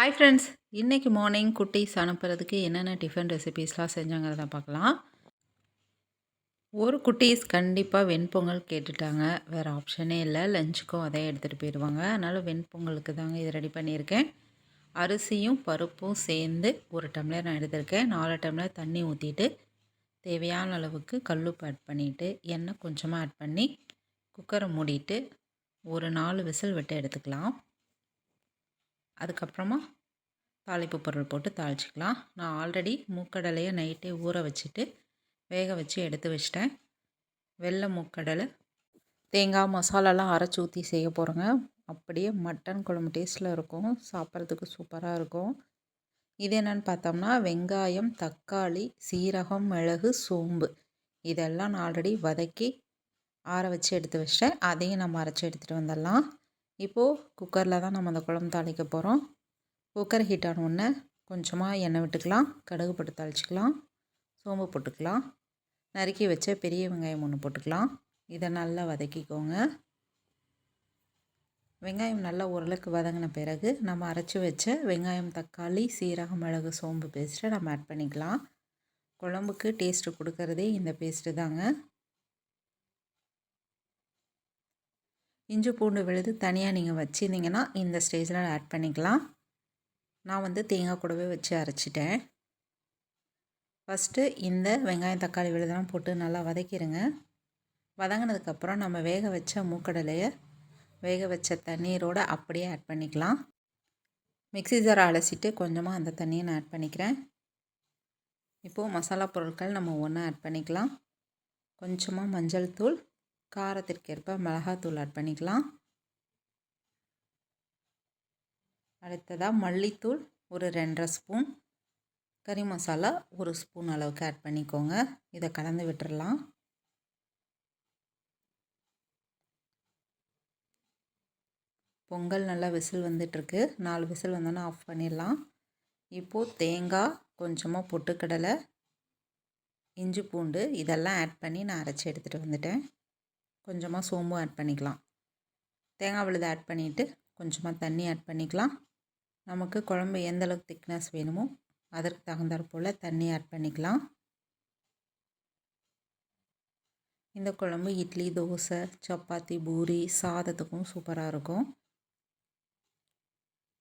Hi friends இன்றைக்கி morning குட்டீஸ் அனுப்புறதுக்கு என்னென்ன டிஃபன் ரெசிபீஸ்லாம் செஞ்சாங்கிறத பார்க்கலாம். ஒரு குட்டீஸ் கண்டிப்பாக வெண்பொங்கல் கேட்டுட்டாங்க. வேறு ஆப்ஷனே இல்லை. லஞ்சுக்கும் அதே எடுத்துகிட்டு போயிடுவாங்க அதனால் வெண்பொங்கலுக்கு தாங்க இது ரெடி பண்ணியிருக்கேன். அரிசியும் பருப்பும் சேர்ந்து ஒரு டம்ளர் நான் எடுத்திருக்கேன். நாலு டம்ளர் தண்ணி ஊற்றிட்டு தேவையான அளவுக்கு கல்லுப்பு ஆட் பண்ணிவிட்டு எண்ணெய் கொஞ்சமாக ஆட் பண்ணி குக்கரை மூடிட்டு ஒரு நாலு விசில் விட்டு எடுத்துக்கலாம். அதுக்கப்புறமா தாளிப்பு பொருள் போட்டு தாளிச்சிக்கலாம். நான் ஆல்ரெடி மூக்கடலையை நைட்டே ஊற வச்சுட்டு வேக வச்சு எடுத்து வச்சிட்டேன். வெள்ளை மூக்கடலை தேங்காய் மசாலாலாம் அரைச்சி ஊற்றி செய்ய போகிறேங்க அப்படியே மட்டன் குழம்பு டேஸ்ட்டில் இருக்கும். சாப்பிட்றதுக்கு சூப்பராக இருக்கும். இது என்னென்னு பார்த்தோம்னா வெங்காயம் தக்காளி சீரகம் மிளகு சோம்பு. இதெல்லாம் நான் ஆல்ரெடி வதக்கி ஆற வச்சு எடுத்து வச்சிட்டேன். அதையும் நம்ம அரைச்சி எடுத்துகிட்டு வந்துடலாம். இப்போது குக்கரில் தான் நம்ம அந்த குழம்பு தாளிக்க போகிறோம் குக்கர் ஹீட் ஆன உடனே கொஞ்சமாக எண்ணெய் விட்டுக்கலாம். கடுகு போட்டு தாளிச்சிக்கலாம். சோம்பு போட்டுக்கலாம். நறுக்கி வச்ச பெரிய வெங்காயம் ஒன்று போட்டுக்கலாம். இதை நல்லா வதக்கிக்கோங்க. வெங்காயம் நல்லா ஓரளவுக்கு வதங்கின பிறகு நம்ம அரைச்சி வச்ச வெங்காயம் தக்காளி சீரகம் மிளகு சோம்பு பேஸ்ட்டை நம்ம ஆட் பண்ணிக்கலாம். குழம்புக்கு டேஸ்ட்டு கொடுக்கறதே இந்த பேஸ்ட்டு தாங்க. இஞ்சி பூண்டு விழுது தனியாக நீங்கள் வச்சுருந்தீங்கன்னா இந்த ஸ்டேஜில் ஆட் பண்ணிக்கலாம். நான் வந்து தேங்காய் கூடவே வச்சு அரைச்சிட்டேன். ஃபஸ்ட்டு இந்த வெங்காயம் தக்காளி விழுதெல்லாம் போட்டு நல்லா வதக்கிடுங்க வதங்கினதுக்கப்புறம் நம்ம வேக வச்ச மூக்கடலையை வேக வச்ச தண்ணீரோடு அப்படியே ஆட் பண்ணிக்கலாம். மிக்சி ஜாரை அலசிட்டு கொஞ்சமாக அந்த தண்ணியை நான் ஆட் பண்ணிக்கிறேன். இப்போது மசாலா பொருட்கள் நம்ம ஒன்றா ஆட் பண்ணிக்கலாம். கொஞ்சமாக மஞ்சள் தூள் காரத்திற்கேற்ப மிளகாத்தூள் ஆட் பண்ணிக்கலாம். அடுத்ததாக மல்லித்தூள் ஒரு ரெண்டரை ஸ்பூன். கறி மசாலா ஒரு ஸ்பூன் அளவுக்கு ஆட் பண்ணிக்கோங்க. இதை கலந்து விட்டுடலாம் பொங்கல் நல்லா விசில் வந்துட்டுருக்கு. நாலு விசில் வந்தோன்னா ஆஃப் பண்ணிடலாம். இப்போது தேங்காய் கொஞ்சமாக பொட்டுக்கடலை இஞ்சி பூண்டு இதெல்லாம் ஆட் பண்ணி நான் அரைச்சி எடுத்துகிட்டு வந்துட்டேன். கொஞ்சமாக சோம்பும் ஆட் பண்ணிக்கலாம். தேங்காய் விழுதை ஆட் பண்ணிவிட்டு கொஞ்சமாக தண்ணி ஆட் பண்ணிக்கலாம். நமக்கு குழம்பு எந்த அளவுக்கு திக்னஸ் வேணுமோ அதற்கு தகுந்தாற் போல் தண்ணி ஆட் பண்ணிக்கலாம். இந்த குழம்பு இட்லி தோசை சப்பாத்தி பூரி சாதத்துக்கும் சூப்பராக இருக்கும்.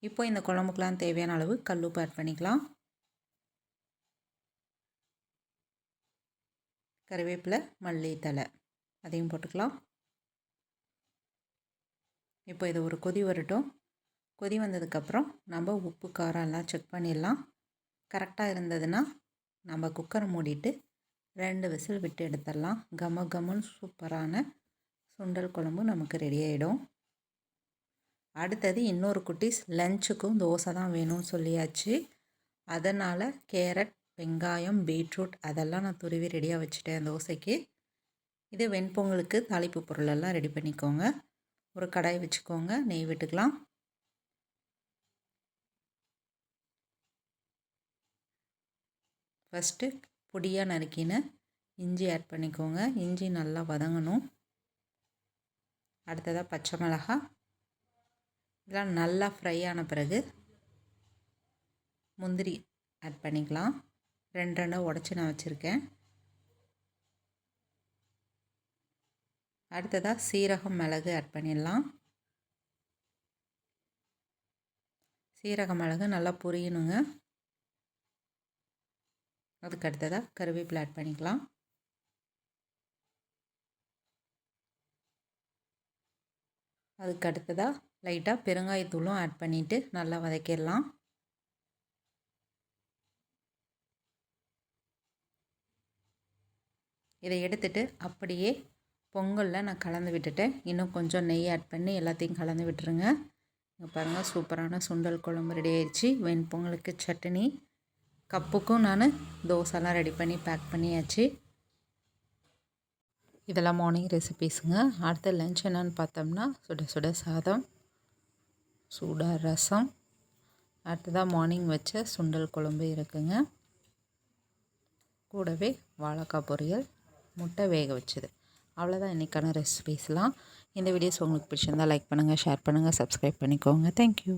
இப்போ இந்த குழம்புக்கெலாம் தேவையான அளவு கல்லுப்பு ஆட் பண்ணிக்கலாம். கருவேப்பிலை மல்லித்தலை அதையும் போட்டுக்கலாம். இப்போ இது ஒரு கொதி வரட்டும். கொதி வந்ததுக்கப்புறம் நம்ம உப்பு காரம் எல்லாம் செக் பண்ணிடலாம். கரெக்டாக இருந்ததுன்னா நம்ம குக்கரை மூடிட்டு ரெண்டு விசில் விட்டு எடுத்துடலாம். கம கமன்னு சூப்பரான சுண்டல் குழம்பு நமக்கு ரெடி ஆகிடும் அடுத்தது இன்னொரு குட்டீஸ் லஞ்சுக்கும் தோசை தான் வேணும்னு சொல்லியாச்சு. அதனால் கேரட் வெங்காயம் பீட்ரூட் அதெல்லாம் நான் துருவி ரெடியாக வச்சுட்டேன் தோசைக்கு. இதே வெண்பொங்கலுக்கு தாளிப்பு பொருளெல்லாம் ரெடி பண்ணிக்கோங்க. ஒரு கடாய் வச்சுக்கோங்க. நெய் விட்டுக்கலாம். ஃபஸ்ட்டு பொடியாக நறுக்கின இஞ்சி ஆட் பண்ணிக்கோங்க. இஞ்சி நல்லா வதங்கணும். அடுத்ததாக பச்சை மிளகா. இதெல்லாம் நல்லா ஃப்ரை ஆன பிறகு முந்திரி ஆட் பண்ணிக்கலாம். ரெண்டு ரெண்டாக உடச்சி நான் வச்சுருக்கேன். அடுத்ததாக சீரகம் மிளகு ஆட் பண்ணிடலாம். சீரக மிளகு நல்லா பொரியணுங்க. அதுக்கு அடுத்ததாக கருவேப்பிலை ஆட் பண்ணிக்கலாம். அதுக்கு அடுத்ததாக லைட்டாக பெருங்காயத்தூளும் ஆட் பண்ணிவிட்டு நல்லா வதக்கிடலாம். இதை எடுத்துட்டு அப்படியே பொங்கலில் நான் கலந்து விட்டுட்டேன். இன்னும் கொஞ்சம் நெய் ஆட் பண்ணி எல்லாத்தையும் கலந்து விட்டுருங்க. இங்கே பாருங்கள் சூப்பரான சுண்டல் குழம்பு ரெடி ஆயிடுச்சு. வெண்பொங்கலுக்கு சட்னி கப்புக்கும் நான் தோசைலாம் ரெடி பண்ணி பேக் பண்ணியாச்சு. இதெல்லாம் மார்னிங் ரெசிபீஸுங்க அடுத்த லஞ்ச் என்னென்னு பார்த்தோம்னா சுட சுட சாதம் சூடாக ரசம். அடுத்ததாக மார்னிங் வச்ச சுண்டல் குழம்பு இருக்குங்க. கூடவே வாழைக்காய் பொரியல் முட்டை வேக வச்சது. அவ்வளோதான் இன்றைக்கான ரெசிபீஸ்லாம் இந்த வீடியோஸ் உங்களுக்கு பிடிச்சிருந்தால் லைக் பண்ணுங்கள் ஷேர் பண்ணுங்கள் சப்ஸ்கிரைப் பண்ணிக்கோங்க. தேங்க்யூ